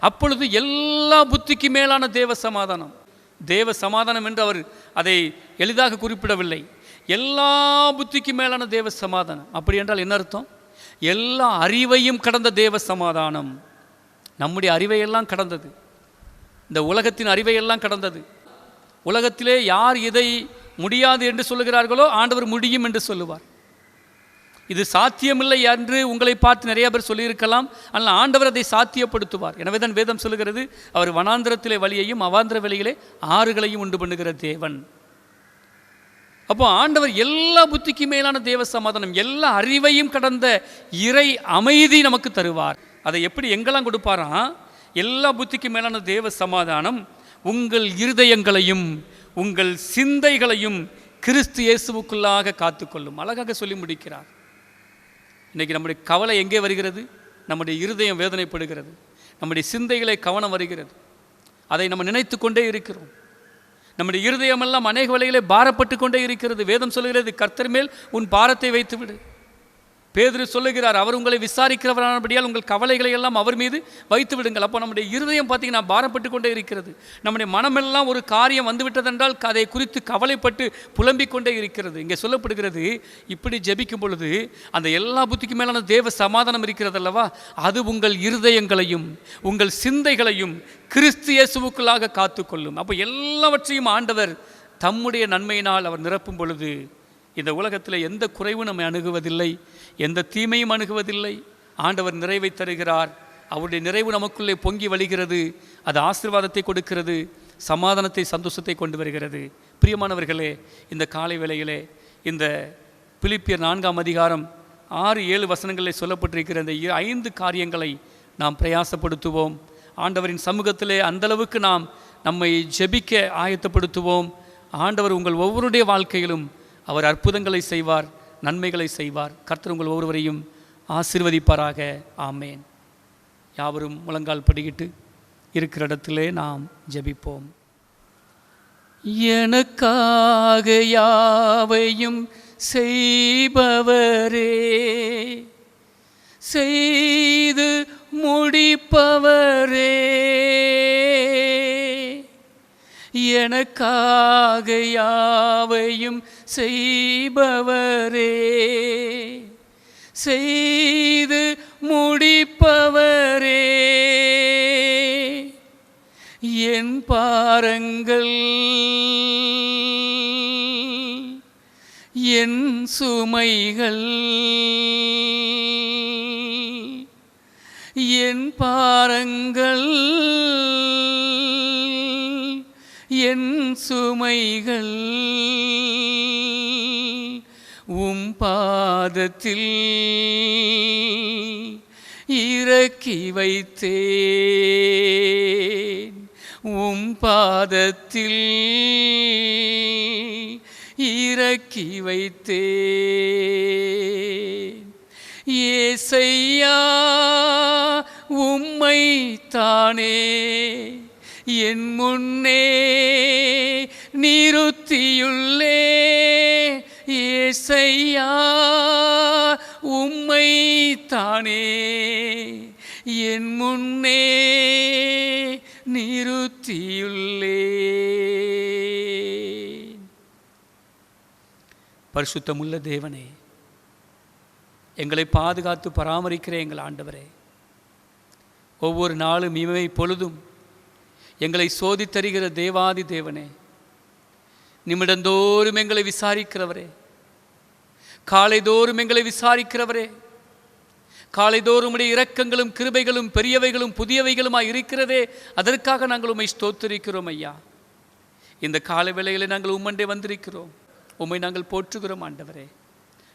அப்பொழுது எல்லா புத்திக்கு மேலான தேவ சமாதானம். தேவ சமாதானம் என்று அவர் அதை எளிதாக குறிப்பிடவில்லை. எல்லா புத்திக்கு மேலான தேவ சமாதானம். அப்படி என்றால் என்ன அர்த்தம்? எல்லா அறிவையும் கடந்த தேவ சமாதானம். நம்முடைய அறிவையெல்லாம் கடந்தது. இந்த உலகத்தின் அறிவையெல்லாம் கடந்தது. உலகத்திலே யார் இதை முடியாது என்று சொல்லுகிறார்களோ ஆண்டவர் முடியும் என்று சொல்லுவார். இது சாத்தியமில்லை என்று உங்களை பார்த்து நிறைய பேர் சொல்லியிருக்கலாம். ஆனால் ஆண்டவர் அதை சாத்தியப்படுத்துவார். எனவே தான் வேதம் சொல்லுகிறது அவர் வனாந்திரத்திலே வழியையும் அவாந்திர வெளியிலே ஆறுகளையும் உண்டு பண்ணுகிற தேவன். அப்போ ஆண்டவர் எல்லா புத்திக்கு மேலான தேவ சமாதானம் எல்லா அறிவையும் கடந்த இறை அமைதி நமக்கு தருவார். அதை எப்படி எங்கெல்லாம் கொடுப்பாராம் எல்லா புத்திக்கு மேலான தேவ சமாதானம் உங்கள் இருதயங்களையும் உங்கள் சிந்தைகளையும் கிறிஸ்து இயேசுவுக்குள்ளாக காத்துக்கொள்ளும். அழகாக சொல்லி முடிக்கிறார். இன்றைக்கி நம்முடைய கவலை எங்கே வருகிறது? நம்முடைய இருதயம் வேதனைப்படுகிறது. நம்முடைய சிந்தைகளை கவனம் வருகிறது. அதை நம்ம நினைத்து கொண்டே இருக்கிறோம். நம்முடைய இருதயமெல்லாம் அநேக வழிகளே பாரப்பட்டு கொண்டே இருக்கிறது. வேதம் சொல்கிறது கர்த்தர் மேல் உன் பாரத்தை வைத்து விடு பேதுரு சொல்லுகிறார் அவர் உங்களை விசாரிக்கிறவரானபடியால் உங்கள் கவலைகளை எல்லாம் அவர் மீது வைத்து விடுங்கள். அப்போ நம்முடைய இருதயம் பார்த்தீங்கன்னா பாரப்பட்டு கொண்டே இருக்கிறது. நம்முடைய மனமெல்லாம் ஒரு காரியம் வந்துவிட்டதென்றால் அதை குறித்து கவலைப்பட்டு புலம்பிக் கொண்டே இருக்கிறது. இங்கே சொல்லப்படுகிறது இப்படி ஜெபிக்கும் பொழுது அந்த எல்லா புத்திக்கு மேலான தேவ சமாதானம் இருக்கிறது அல்லவா? அது உங்கள் இருதயங்களையும் உங்கள் சிந்தைகளையும் கிறிஸ்து இயேசுவுக்குள்ளாக காத்துக்கொள்ளும். அப்போ எல்லாவற்றையும் ஆண்டவர் தம்முடைய நன்மையினால் அவர் நிரப்பும் பொழுது இந்த உலகத்தில் எந்த குறைவும் நம்மை அணுகுவதில்லை எந்த தீமையும் அணுகுவதில்லை. ஆண்டவர் நிறைவை தருகிறார். அவருடைய நிறைவு நமக்குள்ளே பொங்கி வழிகிறது. அது ஆசீர்வாதத்தை கொடுக்கிறது. சமாதானத்தை சந்தோஷத்தை கொண்டு வருகிறது. பிரியமானவர்களே இந்த காலை வேளையிலே இந்த பிலிப்பியர் நான்காம் அதிகாரம் ஆறு ஏழு வசனங்களில் சொல்லப்பட்டிருக்கிற இந்த ஐந்து காரியங்களை நாம் பிரயாசப்படுத்துவோம். ஆண்டவரின் சமூகத்திலே அந்தளவுக்கு நாம் நம்மை ஜெபிக்க ஆயத்தப்படுத்துவோம். ஆண்டவர் உங்கள் ஒவ்வொருடைய வாழ்க்கையிலும் அவர் அற்புதங்களை செய்வார் நன்மைகளை செய்வார். கர்த்தர் உங்கள் ஒவ்வொருவரையும் ஆசீர்வதிப்பாராக. ஆமேன். யாவரும் முழங்கால் படிக்கிட்டு இருக்கிற இடத்திலே நாம் ஜெபிப்போம். எனக்காக யாவையும் செய்பவரே செய்து முடிப்பவரே. எனக்காக யாவையும் செய்பவரே. செய்து முடிப்பவரே. என் பாரங்கள் என் சுமைகள் என் பாரங்கள் என் சுமைகள். உம் பாதத்தில் இறக்கி வைத்தேன். உம் பாதத்தில் இறக்கி வைத்தேன். ஏசையா உம்மை தானே என் முன்னே நிறுத்தியுள்ளே. ஏசையா உம்மை தானே. என் முன்னே நிறுத்தியுள்ளே. பரிசுத்தமுள்ள தேவனே எங்களை பாதுகாத்து பராமரிக்கிற எங்கள் ஆண்டவரே. ஒவ்வொரு நாளும் இவை பொழுதும் எங்களை சோதித்தருகிற தேவாதி தேவனே. நிமிடந்தோறும் எங்களை விசாரிக்கிறவரே. காலைதோறும் எங்களை விசாரிக்கிறவரே. காலைதோறும் உடைய இரக்கங்களும் கிருபைகளும் பெரியவைகளும் புதியவைகளுமாய் இருக்கிறதே. அதற்காக நாங்கள் உம்மை ஸ்தோத்திருக்கிறோம் ஐயா. இந்த காலை வேளையில் நாங்கள் உம்மண்டே வந்திருக்கிறோம். உம்மை நாங்கள் போற்றுகிறோம் ஆண்டவரே.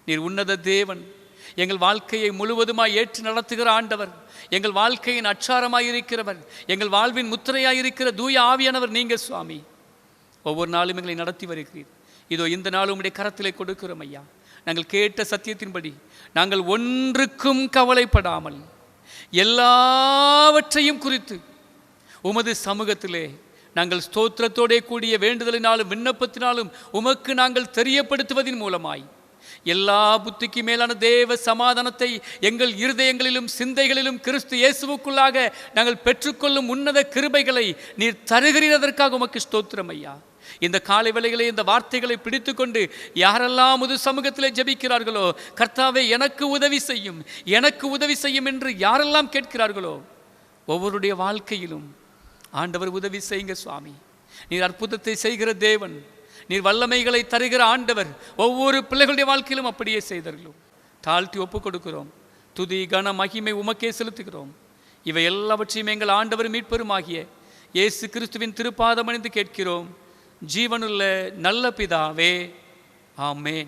நீர் உன்னத தேவன். எங்கள் வாழ்க்கையை முழுவதுமாய் ஏற்று நடத்துகிற ஆண்டவர். எங்கள் வாழ்க்கையின் அச்சாரமாய் இருக்கிறவர் எங்கள் வாழ்வின் முத்திரையாய் இருக்கிற தூய ஆவியானவர் நீங்கள் சுவாமி. ஒவ்வொரு நாளும் எங்களை நடத்தி வருகிறீர். இதோ இந்த நாளும் உங்களுடைய கரத்திலே கொடுக்கிறோம் ஐயா. நாங்கள் கேட்ட சத்தியத்தின்படி நாங்கள் ஒன்றுக்கும் கவலைப்படாமல் எல்லாவற்றையும் குறித்து உமது சமூகத்திலே நாங்கள் ஸ்தோத்திரத்தோடே கூடிய வேண்டுதலினாலும் விண்ணப்பத்தினாலும் உமக்கு நாங்கள் தெரியப்படுத்துவதின் மூலமாய் எல்லா புத்திக்கு மேலான தேவ சமாதானத்தை எங்கள் இருதயங்களிலும் சிந்தைகளிலும் கிறிஸ்து இயேசுவுக்குள்ளாக நாங்கள் பெற்றுக்கொள்ளும் உன்னத கிருபைகளை நீர் தருகிறதற்காக உமக்கு ஸ்தோத்திரம் ஐயா. இந்த காலை வேலைகளை இந்த வார்த்தைகளை பிடித்துக்கொண்டு யாரெல்லாம் முது சமூகத்திலே ஜபிக்கிறார்களோ கர்த்தாவே எனக்கு உதவி செய்யும் எனக்கு உதவி செய்யும் என்று யாரெல்லாம் கேட்கிறார்களோ ஒவ்வொருடைய வாழ்க்கையிலும் ஆண்டவர் உதவி செய்யுங்க சுவாமி. நீர் அற்புதத்தை செய்கிற தேவன் நீர் வல்லமைகளை தருகிற ஆண்டவர் ஒவ்வொரு பிள்ளைகளுடைய வாழ்க்கையிலும் அப்படியே செய்தார்களோ. தாழ்த்தி ஒப்புக் கொடுக்கிறோம் துதி கன மகிமை உமக்கே செலுத்துகிறோம். இவை எல்லாவற்றையும் எங்கள் ஆண்டவர் மீட்பெருமாகிய இயேசு கிறிஸ்துவின் திருப்பாதமணிந்து கேட்கிறோம். ஜீவனுள்ள நல்ல பிதாவே ஆமேன்.